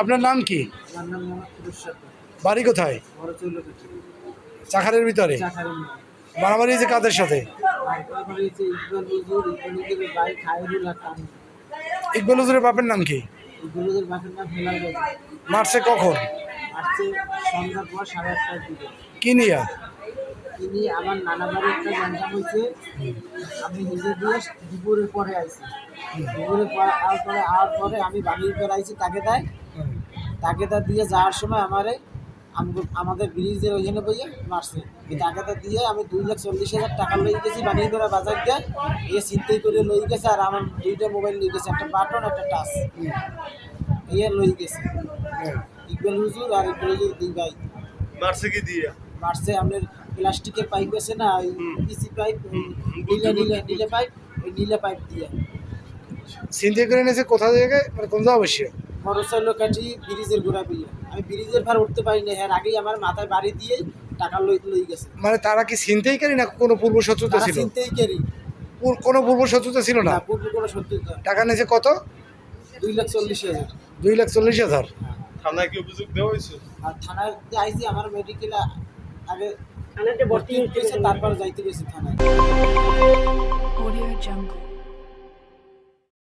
আপনার নাম কি? বাড়ি কোথায়? চাখারের ভিতরে? মারামারি হয়েছে কাদের সাথে? আর ইকবাল হুজুরের আর বাপের নাম কি? মারছে কখন? কি নিয়া? তিনি আমার নানা বাড়ি একটা জানতাম হয়েছে। আমি নিজে দিয়ে পরে আইছি। দুপুরের পরে আওয়ার পরে আমি বাড়ির পরে আইছি তাকে দেয়। তাকে তা দিয়ে যাওয়ার সময় আমার আমাদের ব্রিজের ওইখানে বইয়ে মারছে। এই টাকাটা দিয়ে আমি দুই লাখ চল্লিশ হাজার টাকা লই গেছি বানিয়ে করে বাজার দিয়ে। এ চিন্তাই করে লই গেছে আর আমার দুইটা মোবাইল লই গেছে একটা বাটন একটা টাচ। ইয়ে লই গেছে। ইকবাল হুজুর আর ইকবাল হুজুর দুই ভাই। মারছে কি দিয়ে? মারছে আপনার প্লাস্টিকের পাইপ আছে না ওই পিসি পাইপ নীলা নীলা নীলা পাইপ ওই নীলা পাইপ দিয়ে। চিন্তা করে নিয়েছে কোথা থেকে? মানে কোন যাওয়া বসে মরসাইল কাঠি ব্রিজের গোড়া বইয়া আমি ব্রিজের ভার উঠতে পারি না এর আগেই আমার মাথায় বাড়ি দিয়েই টাকা লই লই গেছে। মানে তারা কি চিনতেই করি না কোনো পূর্ব শত্রুতা ছিল? চিনতেই কেরি পূর- কোনো পূর্ব শত্রুতা ছিল না? না পূর্ব কোনো সত্যতা টাকা নিয়েছে কত? দুই লাখ চল্লিশ হাজার। দুই লাখ চল্লিশ হাজার? থানায় কি অভিযোগ দেওয়া হয়েছে? আর থানায় যে আইসি আমার মেডিকেলে আগে থানাতে ভর্তি হয়েছে তারপর যাইতে গেছি থানায়। Audio Jungle.